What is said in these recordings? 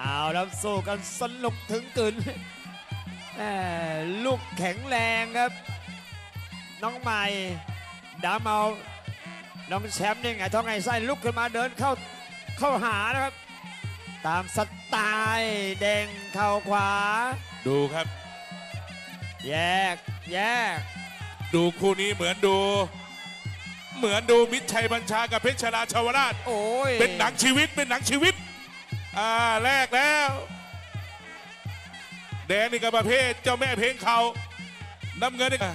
เอาแล้วสู้กันสนุกถึงกึนแหม่ลูกแข็งแรงครับ น้องใหม่ดามเอาน้องแชมป์นี่ไงท้องไงไส้ลุกขึ้นมาเดินเข้าเข้าหานะครับ ตามสไตล์เด้งเข่าขวา ดูครับ แยกแยก ดูคู่นี้เหมือนดู เหมือนดูมิตรชัยบัญชากับเพชรชลาชาวราช โอ้ย เป็นหนังชีวิตเป็นหนังชีวิต อ่าแรกแล้ว แดงนี่ก็ประเภทเจ้าแม่เพลงเขาน้ำเงินนี่ก็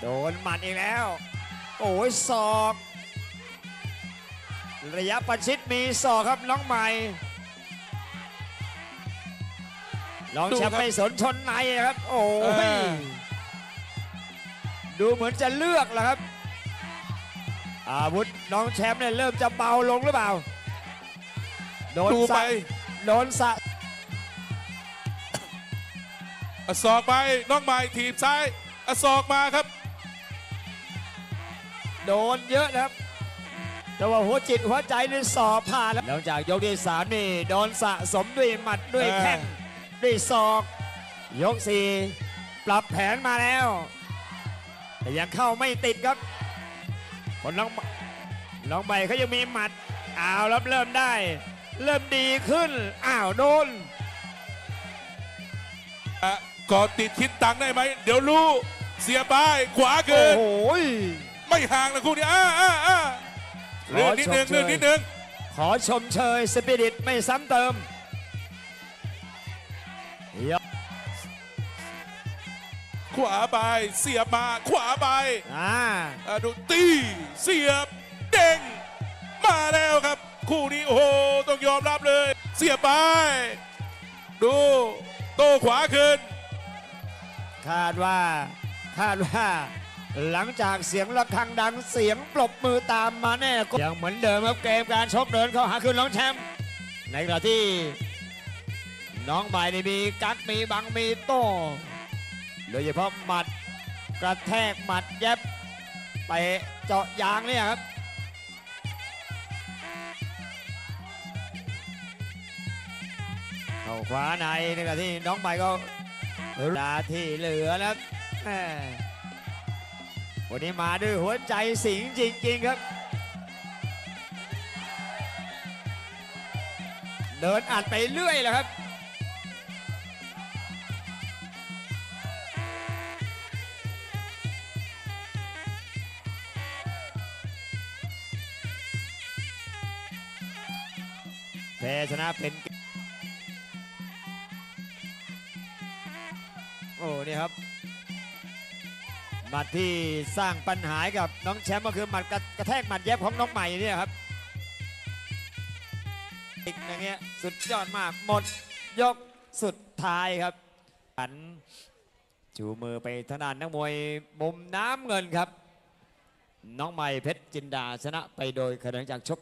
โดนหมัดอีกแล้ว โอ้ยศอก ระยะประชิดมีศอกครับน้องใหม่ ลองแชมป์ไม่สนชนในนครับ โอ้ยดูเหมือนจะเลือกแล้วครับ อาวุธน้องแชมป์เนี่ยเริ่มจะเบาลงหรือเปล่า โดนดูไปสะโดนสะอะศอกไปน้องใหม่ถีบซ้ายอะศอกมาครับ โดนเยอะนะครับ แต่ว่าหัวจิตหัวใจนี่สอบผ่านแล้วหลังจากยกที่สามนี่โดนสะสมด้วยหมัดด้วยเออแข้งด้วยศอก ยกสี่ปรับแผนมาแล้ว แต่ยังเข้าไม่ติดครับคนน้องน้องใบเขายังมีหมัดอ้าวแล้วเริ่มได้ เริ่มดีขึ้น อ้าวโดนอะก่อติดคิดตังค์ได้ไหม เดี๋ยวรู้ เสียป้ายขวาโอ้เกิน โหไม่ห่างนะคู่นี้อ่าอ่าอ่าเรื่องนิดนึงขอชมเชยเรื่องนิดนึงขอชมเชยสปิริตไม่ซ้ำเติมยกขวาไปเสียบมา ขวาไปอ่าอะดูตีเสียบเด้งมาแล้วครับ คู่นี้โอ้โห ต้องยอมรับเลย เสียบไป ดูโต้ขวาขึ้น คาดว่าคาดว่า หลังจากเสียงระฆังดังเสียงปรบมือตามมาแน่ก็ยังเหมือนเดิมครับเกมการชกเดินเข้าหาคืนน้องแชมป์ในขณะที่ น้องใหม่นี่มีกักมีบังมีโต้โดยเฉพาะหมัดกระแทกหมัดเย็บไปเจาะยางเนี่ยครับ เข้าขวาในในขณะที่น้องใหม่ก็เวลาที่เหลือแล้ววันนี้มาด้วยหัวใจสิงจริง ๆ ครับ เดินอัดไปเรื่อยแหละครับแพ้ชนะเป็น โอ้นี่ครับหมัดที่สร้างปัญหาให้กับน้องแชมป์ก็คือหมัดกระกระแทกหมัดเย็บของน้องใหม่เนี่ยครับอีกอย่างเงี้ยสุดยอดมากหมดยกสุดท้ายครับหันจูมือไปทางด้านนักมวยมุมน้ำเงินครับ น้องใหม่เพชรจินดาชนะไปโดยคะแนนจากชก